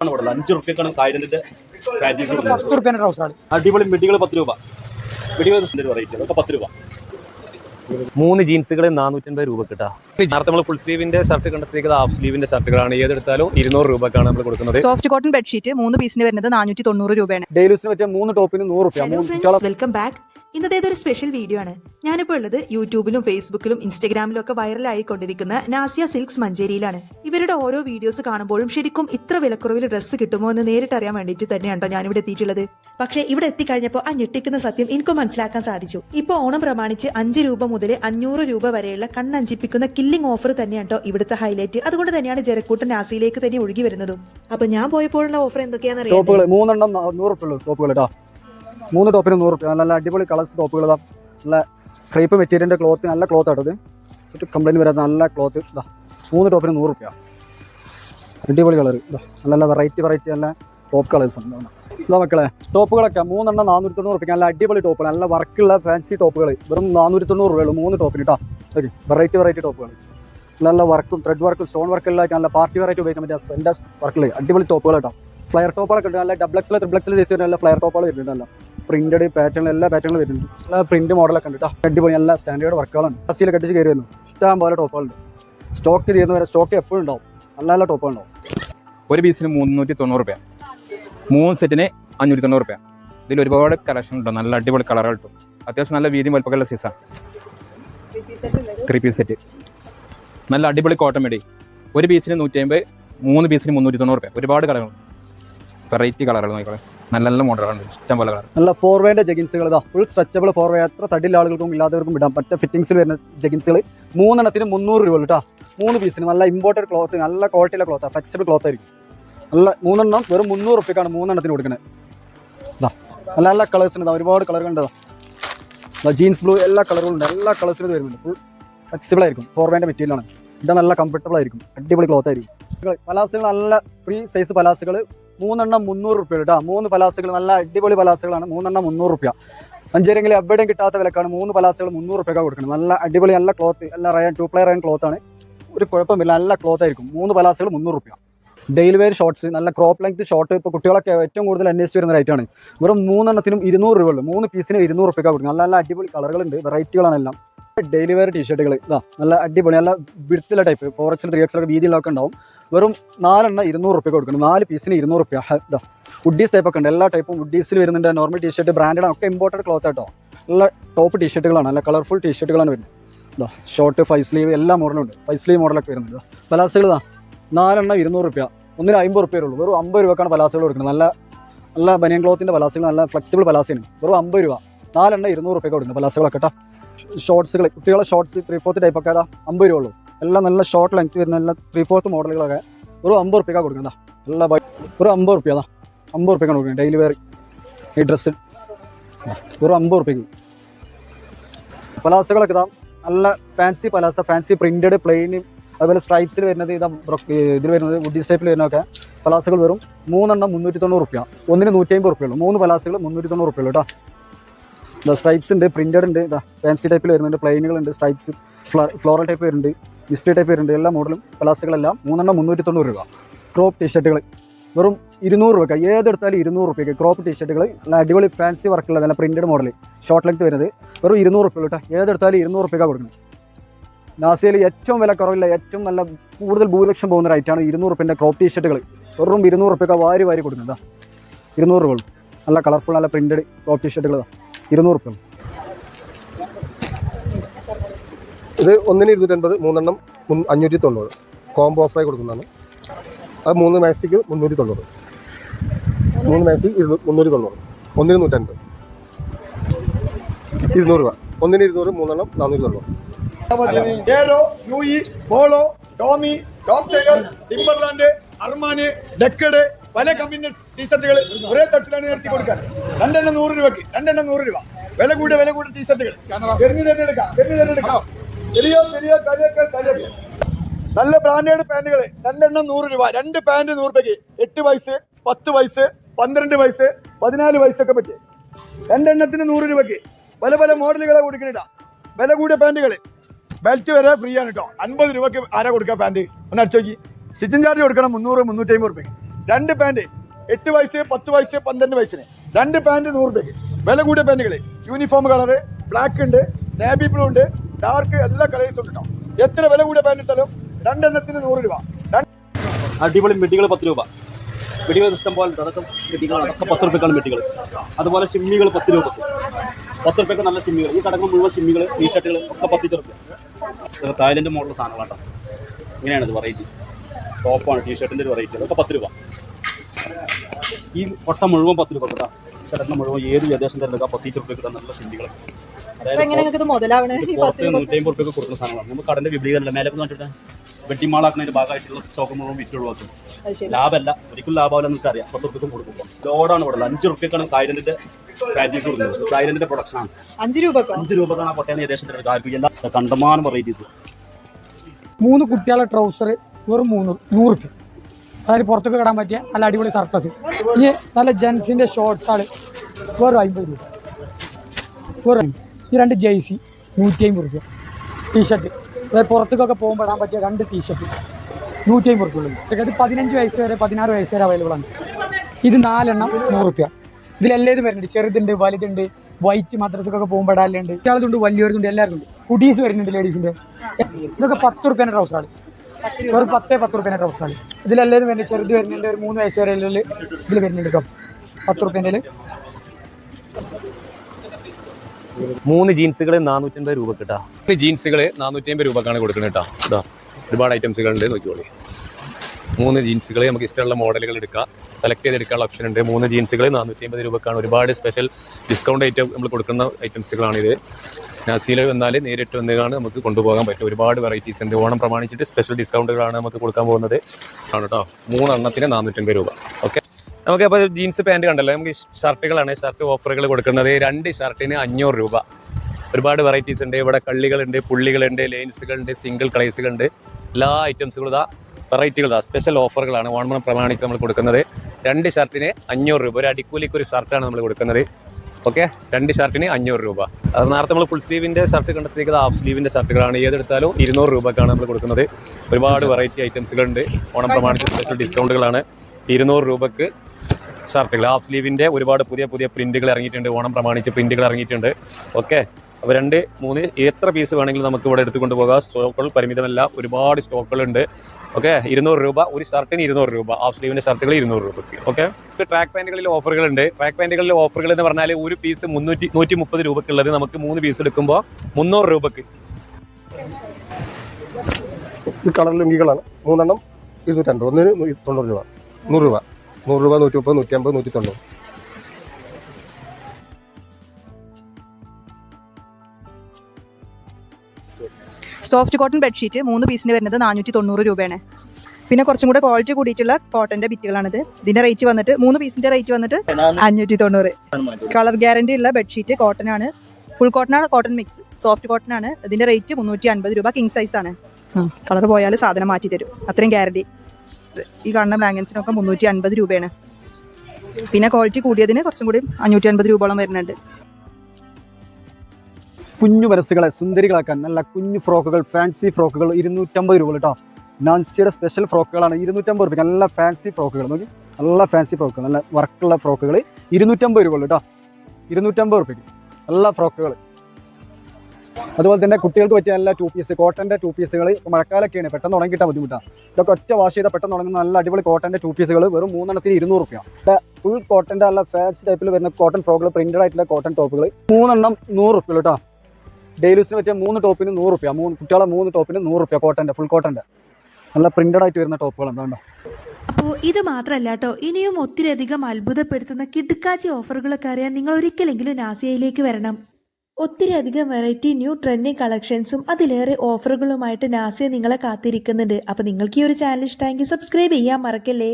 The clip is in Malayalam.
ആണ് ഇവിടെ അഞ്ച് റുപ്യക്കാണ് കായലിന്റെ പാറ്റീസ് പത്ത് റുപ്യേന്റെ ട്രൗസറാണ് അടിപൊളി മിടികൾ പത്ത് രൂപ. മിടികൾ റേറ്റ് അതൊക്കെ പത്ത് രൂപ. മൂന്ന് ജീൻസുകൾ നാനൂറ്റൻപത് രൂപ കിട്ടാ നേരത്തെ നമ്മൾ ഫുൾ സ്ലീവിന്റെ ഷർട്ട് കണ്ട സ്ഥിതിക്ക് ഹാഫ് സ്ലീവിന്റെ ഷർട്ടുകളാണ് ഏതെടുത്താലും ഇരുന്നൂറ് രൂപക്കാണ് നമ്മൾ കൊടുക്കുന്നത്. സോഫ്റ്റ് കോട്ടൺ ബെഡ്ഷീറ്റ് മൂന്ന് പീസിന് വരുന്നത് നാനൂറ്റി തൊണ്ണൂറ് രൂപയാണ് ഡെയിലൂസിന് പറ്റിയ മൂന്ന് ടോപ്പിന് നൂറ് രൂപ. വെൽക്കം ബാക്ക് ഇന്നത്തേത് ഒരു സ്പെഷ്യൽ വീഡിയോ ആണ്. ഞാനിപ്പോൾ ഉള്ളത് യൂട്യൂബിലും ഫേസ്ബുക്കിലും ഇൻസ്റ്റഗ്രാമിലും ഒക്കെ വൈറലായിക്കൊണ്ടിരിക്കുന്ന നാസിയ സിൽക്സ് മഞ്ചേരിയിലാണ്. ഇവരുടെ ഓരോ വീഡിയോസ് കാണുമ്പോഴും ശരിക്കും ഇത്ര വിലക്കുറവിൽ ഡ്രസ്സ് കിട്ടുമോ എന്ന് നേരിട്ട് അറിയാൻ വേണ്ടിയിട്ട് തന്നെയാണ് ഞാൻ ഇവിടെ എത്തിയിട്ടുള്ളത്. പക്ഷേ ഇവിടെ എത്തിക്കഴിഞ്ഞപ്പോൾ ആ ഞെട്ടിക്കുന്ന സത്യം എനിക്ക് മനസ്സിലാക്കാൻ സാധിച്ചു. ഇപ്പോൾ ഓണം പ്രമാണിച്ച് അഞ്ച് രൂപ മുതൽ അഞ്ഞൂറ് രൂപ വരെയുള്ള കണ്ണഞ്ചിപ്പിക്കുന്ന കില്ലിംഗ് ഓഫർ തന്നെയാണ് ഇവിടുത്തെ ഹൈലൈറ്റ് അതുകൊണ്ട് തന്നെയാണ് ജരക്കൂട്ടൻ നാസിയിലേക്ക് തന്നെ ഒഴുകി വരുന്നതും. അപ്പൊ ഞാൻ പോയപ്പോഴുള്ള ഓഫർ എന്തൊക്കെയാണെന്ന് അറിയാം മൂന്ന് ടോപ്പിന് നൂറ് റുപ്യ. നല്ല അടിപൊളി കളേഴ്സ് ടോപ്പുകൾ ഇതാ. നല്ല ക്രേപ്പ് മെറ്റീരിയലിന്റെ ക്ലോത്ത് നല്ല ക്ലോത്ത് ആട്ടത് കംപ്ലൈന്റ് വരാത്ത നല്ല ക്ലോത്ത് ഇതാ മൂന്ന് ടോപ്പിന് നൂറ് റുപ്യ. അടിപൊളി കളർ ഇതാ നല്ല നല്ല വെറൈറ്റി വെറൈറ്റി നല്ല ടോപ്പ് കളേഴ്സ് ഉണ്ട് ഇതാ മക്കളെ ടോപ്പുകളൊക്കെ മൂന്നെണ്ണം നാനൂറ്റി തൊണ്ണൂറ് റുപ്യ. നല്ല അടിപൊളി ടോപ്പുകൾ നല്ല വർക്കുള്ള ഫാൻസി ടോപ്പുകൾ വെറും നാനൂറ്റി തൊണ്ണൂറ് രൂപയുള്ളൂ മൂന്ന് ടോപ്പിന് കേട്ടോ ഓക്കെ വെറൈറ്റി വെറൈറ്റി ടോപ്പുകൾ നല്ല വർക്കും ത്രെഡ് വർക്കും സ്റ്റോൺ വർക്കുകളിലായിട്ട് നല്ല പാർട്ടി വെറൈറ്റി ഉപയോഗിക്കാൻ പറ്റിയ ഫെൻഡാസ് വർക്കിൽ അടിപൊളി ടോപ്പുകൾ കേട്ടോ ഫ്ലയർ ടോപ്പുകളൊക്കെ ഉണ്ട്. നല്ല ഡബിൾ ത്രിബ്ലക്സിലെ ചെയ്ത് നല്ല ഫ്ലയർ ടോപ്പുകൾ വരുന്നുണ്ട് നല്ല പ്രിന്റഡ് പാറ്റേൺ എല്ലാ പാറ്റേണും വരുന്നുണ്ട്. നല്ല പ്രിന്റ് മോഡലൊക്കെ ഉണ്ട് കേട്ടോ അടിപൊളി എല്ലാ സ്റ്റാൻഡേർഡ് വർക്കുകളുണ്ട് ബസ്സിൽ കട്ടിച്ച് കയറി വരുന്നു ഇഷ്ടം പോലെ ടോപ്പുകളുണ്ട് സ്റ്റോക്ക് ചെയ്യുന്ന വരെ സ്റ്റോക്ക് എപ്പോഴും ഉണ്ടാവും. നല്ല നല്ല ടോപ്പുകൾ ഉണ്ടാവും. ഒരു പീസിന് മുന്നൂറ്റി തൊണ്ണൂറ് രൂപ മൂന്ന് സെറ്റിന് അഞ്ഞൂറ്റി തൊണ്ണൂറ് രൂപ ഇതിൽ ഒരുപാട് കളക്ഷൻ ഉണ്ട്. നല്ല അടിപൊളി കളറുകൾ കിട്ടും. അത്യാവശ്യം നല്ല വീതിയും വലുപ്പമുള്ള സീസാണ് ത്രീ പീസ് സെറ്റ് നല്ല അടിപൊളി കോട്ടൺ മെഡി ഒരു പീസിന് നൂറ്റി അമ്പത് മൂന്ന് പീസിന് മുന്നൂറ്റി തൊണ്ണൂറ് രൂപ ഒരുപാട് കളറുകൾ വെറൈറ്റി കളറുകൾ നോക്കിക്കോളെ. നല്ല നല്ല മോഡലുകളുണ്ട് ഇഷ്ടം പോലെ കളർ. നല്ല ഫോർ വേന്റെ ജഗിൻസുകൾ ഇതാ ഫുൾ സ്ട്രെച്ചബിൾ ഫോർ വേ എത്ര തടിയുള്ള ആളുകൾക്കും ഇല്ലാത്തവർക്കും ഇടാം. പറ്റ ഫിറ്റിംഗ്സിൽ വരുന്ന ജഗിൻസുകൾ മൂന്നെണ്ണത്തിന് മുന്നൂറ് രൂപ കേട്ടോ മൂന്ന് പീസിന് നല്ല ഇമ്പോർട്ടഡ് ക്ലോത്ത് നല്ല ക്വാളിറ്റിയുള്ള ക്ലോത്ത് ഫ്ലെക്സിബിൾ ക്ലോത്ത് ആയിരിക്കും. നല്ല മൂന്നെണ്ണം വെറും മുന്നൂറ് റുപ്യക്കാണ് മൂന്നെണ്ണത്തിന് കൊടുക്കുന്നത്. നല്ല നല്ല കളേഴ്സിന് ഇതാ ഒരുപാട് കളർ കണ്ടതാ. ജീൻസ് ബ്ലൂ എല്ലാ കളറുകളും ഉണ്ട്. എല്ലാ കളേഴ്സിനും ഇത് വരുന്നുണ്ട്. ഫുൾ ഫ്ലെക്സിബിൾ ആയിരിക്കും. ഫോർ വേന്റെ മെറ്റീരിയലാണ് ഇത് നല്ല കംഫർട്ടബിൾ ആയിരിക്കും. അടിപൊളി ക്ലോത്ത് ആയിരിക്കും. പലാസുകൾ നല്ല ഫ്രീ സൈസ് പലാസുകൾ മൂന്നെണ്ണം മുന്നൂറ് റുപ്യ കേട്ടോ. മൂന്ന് പലാസുകൾ നല്ല അടിപൊളി പലാസുകളാണ് മൂന്നെണ്ണം മുന്നൂറ് റുപ്യ. മഞ്ചേരിയെങ്കിലും എവിടെയും കിട്ടാത്ത വിലക്കാണ്. മൂന്ന് പലാസുകൾ മുന്നൂറ് റുപ്യക്കാണ് കൊടുക്കുന്നത്. നല്ല അടിപൊളി നല്ല ക്ലോത്ത് നല്ല rayon two player rayon cloth ആണ്. ഒരു കുഴപ്പമില്ല നല്ല ക്ലോത്ത് ആയിരിക്കും. മൂന്ന് പലാസുകൾ മുന്നൂറ് റുപ്യ. ഡെയിലി വെയർ ഷോർട്സ് നല്ല ക്രോപ്പ് ലെങ്ത് ഷോർട്ട് ഇപ്പോൾ കുട്ടികളൊക്കെ ഏറ്റവും കൂടുതൽ അന്വേഷിച്ച് വരുന്ന റേറ്റാണ് വെറും മൂന്നെണ്ണത്തിനും ഇരുന്നൂറ് രൂപ ഉള്ളൂ. മൂന്ന് പീസിന് ഇരുന്നൂറ് റുപ്യ കൊടുക്കും നല്ല നല്ല അടിപൊളി കളറുകളുണ്ട് വെറൈറ്റികളാണ് എല്ലാം. ഡെയിലി വെയർ ടീഷർട്ടുകൾ ഇതാ നല്ല അടിപൊളി നല്ല വിടുത്തുള്ള ടൈപ്പ് ഫോർ എക്സിൽ ത്രീ എക്സിലൊക്കെ വീതിയിലൊക്കെ ഉണ്ടാവും. വെറും നാലെണ്ണം ഇരുന്നൂറ് റുപ്യ കൊടുക്കണം. നാല് പീസിന് ഇരുന്നൂറ് റുപ്യ ഇതാ. വുഡീസ് ടൈപ്പ് ഒക്കെ ഉണ്ട്. എല്ലാ ടൈപ്പും വുഡീസിൽ വരുന്നുണ്ട്. നോർമൽ ടീഷർട്ട് ബ്രാൻഡഡ് ഒക്കെ ഇമ്പോർട്ടഡ് ക്ലോത്ത് കേട്ടോ നല്ല ടോപ്പ് ടീഷർട്ടുകളാണ് നല്ല കളർഫുൾ ടീഷർട്ടുകളാണ് വരുന്നത്. ഇതാ ഷോർട്ട് ഫൈവ് സ്ലീവ് എല്ലാ മോഡലും ഉണ്ട്. ഫൈവ് സ്ലീവ് മോഡലൊക്കെ വരുന്നുണ്ട്. പലാസുകൾ ഇതാ. നാലെണ്ണം ഇരുന്നൂറ് റുപ്യ ഒന്നിന് അമ്പത് റുപ്യ ഉള്ളൂ. വെറും അമ്പത് രൂപക്കാണ് പലാസുകൾ കൊടുക്കുന്നത്. നല്ല നല്ല ബനിയൻ ക്ലോത്തിന്റെ പലാസുകൾ നല്ല ഫ്ലെക്സിബിൾ പലാസിനും വെറും അമ്പത് രൂപ. നാലെണ്ണം ഇരുന്നൂറ് റുപ്യ കൊടുക്കുന്നത് പലാസുകളൊക്കെ കേട്ടോ. ഷോർട്സുകൾ കുട്ടികളെ ഷോർട്സ് ത്രീ ഫോർത്ത് ടൈപ്പ് ഒക്കെ അതാ അമ്പത് രൂപ ഉള്ളൂ. എല്ലാം നല്ല ഷോർട്ട് ലെങ്ത് വരുന്ന നല്ല ത്രീ ഫോർത്ത് മോഡലുകളൊക്കെ ഒരു അമ്പത് റുപ്യക്കാണ് കൊടുക്കുന്നതാ. നല്ല ബൈ ഒരു അമ്പത് റുപ്യ അതാ അമ്പത് റുപ്യക്കാണ് കൊടുക്കുന്നത് ഡെയിലി വെയർ ഈ ഡ്രസ്സ് ഒരു അമ്പത് റുപ്യക്ക്. പലാസകളൊക്കെ ഇതാ നല്ല fancy palazzo fancy printed plain അതുപോലെ സ്ട്രൈപ്സിൽ വരുന്നത് ഇതാ ഇതിൽ വരുന്നത് വുഡി സ്റ്റൈപ്പിൽ വരുന്നതൊക്കെ പലാസകൾ വെറും മൂന്നെണ്ണം മുന്നൂറ്റി തൊണ്ണൂറ് റുപ്യ. ഒന്നിന് നൂറ്റി അമ്പത് റുപ്യ ഉള്ളൂ മൂന്ന് പലാസകൾ മുന്നൂറ്റി തൊണ്ണൂറ് റുപ്യ ഉള്ളൂ കേട്ടോ ഇതാ സ്ട്രൈപ്സ് ഉണ്ട് പ്രിന്റഡ് ഉണ്ട് ഇതാ ഫാൻസി ടൈപ്പിൽ വരുന്നുണ്ട് പ്ലെയിനുകളുണ്ട് സ്ട്രൈപ്സ് ഫ്ലോറൽ ടൈപ്പ് വരുന്നുണ്ട്. മിസ്റ്ററി ടൈപ്പ് വരുന്നുണ്ട് എല്ലാ മോഡലും പലാസുകളെല്ലാം മൂന്നെണ്ണം മുന്നൂറ്റി തൊണ്ണൂറ് രൂപ. ക്രോപ്പ് ടീഷർട്ടുകൾ വെറും ഇരുന്നൂറ് രൂപയ്ക്ക് ഏതെടുത്താലും ഇരുന്നൂറ് രൂപയ്ക്ക് ക്രോപ്പ് ടീഷർട്ടുകൾ നല്ല അടിപൊളി ഫാൻസി വർക്കുള്ള നല്ല പ്രിന്റഡ് മോഡൽ ഷോർട്ട് ലെങ്ത് വരുന്നത് വെറും ഇരുന്നൂറ് റുപ്യ കേട്ടോ ഏതെടുത്താലും ഇരുന്നൂറ് രൂപയ്ക്ക് കൊടുക്കുന്നത്. നാസിയയിൽ ഏറ്റവും വില കുറവില്ല ഏറ്റവും നല്ല കൂടുതൽ ഭൂരിപക്ഷം പോകുന്ന റൈറ്റാണ് ഇരുന്നൂറ് റുപ്യന്റെ ക്രോപ്പ് ടീഷർട്ടുകൾ വെറും ഇരുന്നൂറ് രൂപയ്ക്ക് വാരി വാരി കൊടുക്കുന്നതാണ് ഇരുന്നൂറ് രൂപ നല്ല കളർഫുൾ നല്ല പ്രിന്റഡ് ക്രോപ്പ് ടീഷർട്ടുകൾ ഇരുന്നൂറ് റുപ്യ ഉള്ളൂ. ഇത് ഒന്നിന് ഇരുന്നൂറ്റൻപത് മൂന്നെണ്ണം അഞ്ഞൂറ്റി തൊണ്ണൂറ് കോംബോ ഓഫറായി കൊടുക്കുന്നതാണ്. അത് മൂന്ന് മാക്സിക്ക് മുന്നൂറ്റി തൊണ്ണൂറ് മൂന്ന് മാക്സി ഇരുന്നൂ മുന്നൂറ്റി തൊണ്ണൂറ് ഒന്നിന് നൂറ്റൻപത്. ഇരുന്നൂറ് രൂപ. ഒന്നിന് ഇരുന്നൂറ് മൂന്നെണ്ണം നാനൂറ്റി തൊണ്ണൂറ് ടോമി അർമാന് ഡെക്കഡ് പല കമ്പനി ടീഷർട്ടുകൾ ഒരേ തട്ടിലാണ് നിർത്തി കൊടുക്കാൻ. രണ്ടെണ്ണം നൂറ് രൂപയ്ക്ക്. രണ്ടെണ്ണം നൂറ് രൂപ. വില കൂടിയ വില കൂടിയ ടീഷർട്ടുകൾ തെരഞ്ഞെടുക്കാം തെരഞ്ഞെടുക്കാം തെരഞ്ഞു തിരഞ്ഞെടുക്കാം തെരിയോ തിരിയോ കഴിയൊക്കെ കഴിയൊക്കെ നല്ല ബ്രാൻഡേഡ് പാന്റുകൾ രണ്ടെണ്ണം നൂറ് രൂപ. രണ്ട് പാന്റ് നൂറ് രൂപയ്ക്ക്. എട്ട് വയസ്സ് പത്ത് വയസ്സ് പന്ത്രണ്ട് വയസ്സ് പതിനാല് വയസ്സൊക്കെ പറ്റി രണ്ടെണ്ണത്തിന് നൂറ് രൂപയ്ക്ക്. പല പല മോഡലുകളെ കൊടുക്കണില്ല വില കൂടിയ പാന്റുകൾ ബെൽറ്റ് വരെ ഫ്രീ ആണ് കേട്ടോ അൻപത് രൂപയ്ക്ക് ആരാ കൊടുക്കുക പാന്റ്? ഒന്ന് അടിച്ചു നോക്കി. സ്റ്റിച്ചിങ് ചാർജ് കൊടുക്കണം മുന്നൂറ് മുന്നൂറ്റി അമ്പത് രൂപയ്ക്ക്. രണ്ട് പാന്റ് എട്ട് വയസ്സ് പത്ത് വയസ്സ് പന്ത്രണ്ട് വയസ്സിന്. രണ്ട് പാന്റ് നൂറ് രൂപയ്ക്ക്. വില കൂടിയ പാന്റുകൾ യൂണിഫോം കളറ് ബ്ലാക്ക് ഉണ്ട് നേവി ബ്ലൂ ഉണ്ട് ഡാർക്ക് എല്ലാ കളേഴ്സും ഉണ്ടാവും എത്ര വില കൂടിയ പാൻ ഇട്ടാലും രണ്ടെണ്ണത്തിന് നൂറ് രൂപ. അടിപൊളി മെഡികൾ പത്ത് രൂപ. വെടികൾ ഇഷ്ടം പോലെ. അതൊക്കെ മെഡികൾ അതൊക്കെ പത്ത് റുപ്യക്കാണ് മെഡികൾ അതുപോലെ ഷിമ്മികൾ പത്ത് രൂപ പത്ത് റുപ്യക്ക് നല്ല ഷിമ്മികൾ ഈ കടകൾ മുഴുവൻ ഷിമ്മികൾ ടീഷർട്ടുകൾ ഒക്കെ പത്ത് റുപ്യ തായ്ലൻഡ് മോഡൽ സാധനങ്ങളാട്ടോ ഇങ്ങനെയാണ് ഇത് വെറൈറ്റി ടോപ്പാണ് ടീഷർട്ടിന്റെ ഒരു വെറൈറ്റി അതൊക്കെ പത്ത് രൂപ. ഈ കൊട്ട മുഴുവൻ പത്ത് രൂപ കേട്ടോ കിടക്കുന്ന മുഴുവൻ ഏത് വിദേശം തിരഞ്ഞെടുക്കുക പത്ത് റുപ്യ കിട്ടാൻ നല്ല ഷിമ്മികൾ കൊടുക്കുന്ന നമുക്ക് കടന്റെ വിപുലീകരണം മേലെ നോക്കിയിട്ട് വെട്ടിംഗ് മാളാക്കുന്നതിന്റെ ഭാഗമായിട്ടുള്ള സ്റ്റോക്ക് മുഴുവൻ വിറ്റ് ഒഴിവാക്കും. ലാഭമല്ല. ഒരിക്കലും ലാഭമല്ല നിങ്ങൾക്ക് അറിയാം പത്ത് റുപ്യക്കും കൊടുക്കുമ്പോൾ ലോഡാണ് ഇവിടെ അഞ്ച് റുപ്യക്കാണ് തായ്ലൻഡിന്റെ പാറ്റീസ് കൊടുക്കുന്നത്. തായ്ലൻഡിന്റെ പ്രൊഡക്ഷനാണ് അഞ്ച് രൂപ അഞ്ച് രൂപക്കാണ് ആ ഏകദേശം ആർക്കും എല്ലാ കണ്ടമാനം വെറൈറ്റീസ് മൂന്ന് കുട്ടികളെ ട്രൗസർ വെറും മൂന്ന് നൂറ് രൂപ അതായത് പുറത്തൊക്കെ കിടാൻ പറ്റിയ നല്ല അടിപൊളി സർപ്ലസ് ഇനി നല്ല ജെൻസിന്റെ ആണ്. വെറും അമ്പത് രൂപ. വെറും ഈ രണ്ട് ജേഴ്സി നൂറ്റി അമ്പത് റുപ്യ ടീഷർട്ട് അതായത് പുറത്തേക്കൊക്കെ പോകുമ്പോൾ ഇടാൻ പറ്റിയ രണ്ട് ടീഷർട്ട് നൂറ്റി അമ്പത് റുപ്യ ഉള്ളത് ഇത് പതിനഞ്ച് വയസ്സ് വരെ പതിനാറ് വയസ്സ് വരെ അവൈലബിൾ ആണ്. ഇത് നാലെണ്ണം നൂറ് റുപ്യ ഇതിലെല്ലാവരും വരുന്നുണ്ട്. ചെറുതുണ്ട് വലുതുണ്ട് വൈറ്റ് മദ്രസക്കൊക്കെ പോകുമ്പോൾ ഇടാനുണ്ട് കുട്ടികളതുണ്ട് വലിയവർക്കുണ്ട് എല്ലാവർക്കും ഉണ്ട് ഹുഡീസ് വരുന്നുണ്ട് ലേഡീസിന്റെ ഇതൊക്കെ പത്ത് റുപ്യേന്റെ ട്രൗസറാണ് ഒരു പത്തേ പത്ത് റുപ്യേന്റെ ട്രൗസറാണ് ഇതിലെല്ലാവരും വരുന്നുണ്ട്. ചെറുത് വരുന്നുണ്ട് ഒരു മൂന്ന് വയസ്സ് വരെ ഇതിൽ വരുന്നുണ്ട് കേട്ടോ പത്ത് റുപ്യേന്റെ മൂന്ന് ജീൻസുകൾ നാനൂറ്റമ്പത് രൂപ കിട്ടാ ജീൻസുകൾ നാനൂറ്റമ്പത് രൂപക്കാണ് കൊടുക്കുന്നത് കേട്ടോ ഇതാ ഒരുപാട് ഐറ്റംസുകൾ ഉണ്ട് നോക്കിക്കോളി. മൂന്ന് ജീൻസുകൾ നമുക്ക് ഇഷ്ടമുള്ള മോഡലുകൾ എടുക്കാം. സെലക്ട് ചെയ്തെടുക്കാനുള്ള ഓപ്ഷൻ ഉണ്ട് മൂന്ന് ജീൻസുകൾ നാനൂറ്റി അമ്പത് രൂപക്കാണ്. ഒരുപാട് സ്പെഷ്യൽ ഡിസ്കൗണ്ട് ഐറ്റം നമ്മൾ കൊടുക്കുന്ന ഐറ്റംസുകളാണിത്. നാസിയിൽ വന്നാൽ നേരിട്ട് വന്നുകാണ് നമുക്ക് കൊണ്ടുപോകാൻ പറ്റും. ഒരുപാട് വെറൈറ്റീസ് ഉണ്ട്. ഓണം പ്രമാണിച്ചിട്ട് സ്പെഷ്യൽ ഡിസ്കൗണ്ടുകളാണ് നമുക്ക് കൊടുക്കാൻ പോകുന്നത്. ആണ് കേട്ടോ മൂന്നെണ്ണത്തിന് നാനൂറ്റമ്പത് രൂപ. ഓക്കെ നമുക്ക് അപ്പോൾ ജീൻസ് പാന്റ് കണ്ടല്ലോ നമുക്ക് ഷർട്ടുകളാണ് ഷർട്ട് ഓഫറുകൾ കൊടുക്കുന്നത്. രണ്ട് ഷർട്ടിന് അഞ്ഞൂറ് രൂപ. ഒരുപാട് വെറൈറ്റീസ് ഉണ്ട്. ഇവിടെ കള്ളികളുണ്ട് പുള്ളികളുണ്ട് ലൈൻസുകളുണ്ട് സിംഗിൾ കളേഴ്സുകളുണ്ട്. എല്ലാ ഐറ്റംസുകളും ഇതാ വെറൈറ്റികൾ ഇതാ സ്പെഷ്യൽ ഓഫറുകളാണ് ഓണം പ്രമാണിച്ച് നമ്മൾ കൊടുക്കുന്നത്. രണ്ട് ഷർട്ടിന് അഞ്ഞൂറ് രൂപ. ഒരു അടിക്കൂലിക്ക് ഒരു ഷർട്ടാണ് നമ്മൾ കൊടുക്കുന്നത്. ഓക്കെ രണ്ട് ഷർട്ടിന് അഞ്ഞൂറ് രൂപ. അത് നേരത്തെ നമ്മൾ ഫുൾ സ്ലീവിന്റെ ഷർട്ട് കണ്ട സ്ഥിതിക്ക് ഹാഫ് സ്ലീവിന്റെ ഷർട്ടുകളാണ് ഏതെടുത്താലും ഇരുന്നൂറ് രൂപക്കാണ് നമ്മൾ കൊടുക്കുന്നത്. ഒരുപാട് വെറൈറ്റി ഐറ്റംസുകളുണ്ട് ഓണം പ്രമാണിച്ച് സ്പെഷ്യൽ ഡിസ്കൗണ്ടുകളാണ് ഇരുന്നൂറ് രൂപക്ക് ഷർട്ടുകൾ ഹാഫ് സ്ലീവിന്റെ ഒരുപാട് പുതിയ പുതിയ പ്രിന്റുകൾ ഇറങ്ങിയിട്ടുണ്ട്. ഓണം പ്രമാണിച്ച് പ്രിന്റുകൾ ഇറങ്ങിയിട്ടുണ്ട്. ഓക്കെ അപ്പോൾ രണ്ട് മൂന്ന് എത്ര പീസ് വേണമെങ്കിലും നമുക്ക് ഇവിടെ എടുത്തുകൊണ്ട് പോകാം. സ്റ്റോക്കുകൾ പരിമിതമല്ല. ഒരുപാട് സ്റ്റോക്കുകളുണ്ട് ഓക്കെ ഇരുന്നൂറ് രൂപ. ഒരു ഷർട്ടിന് ഇരുന്നൂറ് രൂപ. ഹാഫ് സ്ലീവിന്റെ ഷർട്ടുകൾ ഇരുന്നൂറ് രൂപയ്ക്ക്. ഓക്കെ ട്രാക്ക് പാന്റുകളിൽ ഓഫറുകളുണ്ട് ട്രാക്ക് പാന്റുകളിൽ ഓഫറുകൾ എന്ന് പറഞ്ഞാൽ ഒരു പീസ് മുന്നൂറ്റി നൂറ്റി മുപ്പത് രൂപക്കുള്ളത് നമുക്ക് മൂന്ന് പീസ് എടുക്കുമ്പോൾ മുന്നൂറ് രൂപക്ക് ഈ കളർ ലുങ്കികളാണ് മൂന്നെണ്ണം ഇരുന്നൂറ്റമ്പത് ഒന്നിന് തൊണ്ണൂറ് രൂപ. നൂറ് രൂപ. നൂറ് രൂപ നൂറ്റി മുപ്പത് നൂറ്റി അമ്പത് നൂറ്റി തൊണ്ണൂറ് സോഫ്റ്റ് കോട്ടൺ ബെഡ്ഷീറ്റ് മൂന്ന് പീസിന് വരുന്നത് നാനൂറ്റി തൊണ്ണൂറ് രൂപയാണ്. പിന്നെ കുറച്ചും കൂടെ ക്വാളിറ്റി കൂടിയിട്ടുള്ള കോട്ടന്റെ ബിറ്റുകളാണിത് ഇതിന്റെ റേറ്റ് വന്നിട്ട് മൂന്ന് പീസിന്റെ റേറ്റ് വന്നിട്ട് അഞ്ഞൂറ്റി തൊണ്ണൂറ് കളർ ഗ്യാരണ്ടി ഉള്ള ബെഡ്ഷീറ്റ് കോട്ടൺ ആണ്. ഫുൾ കോട്ടൺ ആണ് കോട്ടൺ മിക്സ് സോഫ്റ്റ് കോട്ടൺ ആണ്. ഇതിന്റെ റേറ്റ് മുന്നൂറ്റി അൻപത് രൂപ കിങ് സൈസ് ആണ്. കളർ പോയാൽ സാധനം മാറ്റി തരും അത്രയും ഗ്യാരണ്ടി ഈ കാണുന്ന ബ്ലാങ്കൻസിനൊക്കെ മുന്നൂറ്റി അൻപത് രൂപയാണ്. പിന്നെ ക്വാളിറ്റി കൂടിയതിന് കുറച്ചും കൂടി അഞ്ഞൂറ്റി അൻപത് രൂപയോളം വരുന്നുണ്ട്. കുഞ്ഞു മനസ്സുകളെ സുന്ദരികളാക്കാൻ നല്ല കുഞ്ഞു ഫ്രോക്കുകൾ ഫാൻസി ഫ്രോക്കുകൾ ഇരുന്നൂറ്റമ്പത് രൂപ കേട്ടോ. നാൻസിയുടെ സ്പെഷ്യൽ ഫ്രോക്കുകളാണ് ഇരുന്നൂറ്റമ്പത് രൂപ നല്ല ഫാൻസി ഫ്രോക്കുകൾ. നോക്കി നല്ല ഫാൻസി ഫ്രോക്കുകൾ നല്ല വർക്കുള്ള ഫ്രോക്കുകൾ. ഇരുന്നൂറ്റമ്പത് രൂപ കേട്ടോ. ഇരുന്നൂറ്റമ്പത് രൂപയ്ക്ക് നല്ല ഫ്രോക്കുകൾ. അതുപോലെ തന്നെ കുട്ടികൾക്ക് പറ്റിയ നല്ല ടു പീസ് കോട്ടന്റെ ടു പീസുകൾ മഴക്കാലൊക്കെയാണ്. പെട്ടെന്ന് ഉണങ്ങി കിട്ടാൻ ബുദ്ധിമുട്ടാണ് ഇതൊക്കെ ഒറ്റ വാഷ് ചെയ്താൽ പെട്ടെന്ന് ഉണങ്ങുന്ന നല്ല അടിപൊളി കോട്ടന്റെ ടു പീസുകൾ വെറും മൂന്നെണ്ണത്തിന് ഇരുന്നൂറ് റുപ്യ. ഫുൾ കോട്ടന്റെ നല്ല ഫാൻസി ടൈപ്പിൽ വരുന്ന കോട്ടൺ ഫ്രോക്കുകൾ പ്രിന്റഡ് ആയിട്ടുള്ള കോട്ടൺ ടോപ്പുകൾ മൂന്നെണ്ണം നൂറ് റുപ്യ കേട്ടോ ഡെയിലി യൂസിന് പറ്റിയ മൂന്ന് ടോപ്പിന് നൂറ് റുപ്യ. മൂന്ന് കുട്ടികളെ മൂന്ന് ടോപ്പിന് നൂറ് റുപ്യ കോട്ടന്റെ ഫുൾ കോട്ടന്റെ നല്ല പ്രിന്റഡ് ആയിട്ട് വരുന്ന ടോപ്പുകൾ എന്താണ്ടോ അപ്പോൾ ഇത് മാത്രമല്ല കേട്ടോ ഇനിയും ഒത്തിരിയധികം അത്ഭുതപ്പെടുത്തുന്ന കിടുക്കാച്ചി ഓഫറുകളൊക്കെ അറിയാൻ നിങ്ങൾ ഒരിക്കലെങ്കിലും നാസിയയിലേക്ക് വരണം. ഒത്തിരി അധികം വെറൈറ്റി ന്യൂ ട്രെൻഡിങ് കളക്ഷൻസും അതിലേറെ ഓഫറുകളുമായിട്ട് നാസിയ നിങ്ങളെ കാത്തിരിക്കുന്നുണ്ട്. അപ്പോൾ നിങ്ങൾക്ക് ഈ ഒരു ചാനൽ ഇഷ്ടമെങ്കിൽ സബ്സ്ക്രൈബ് ചെയ്യാൻ മറക്കല്ലേ?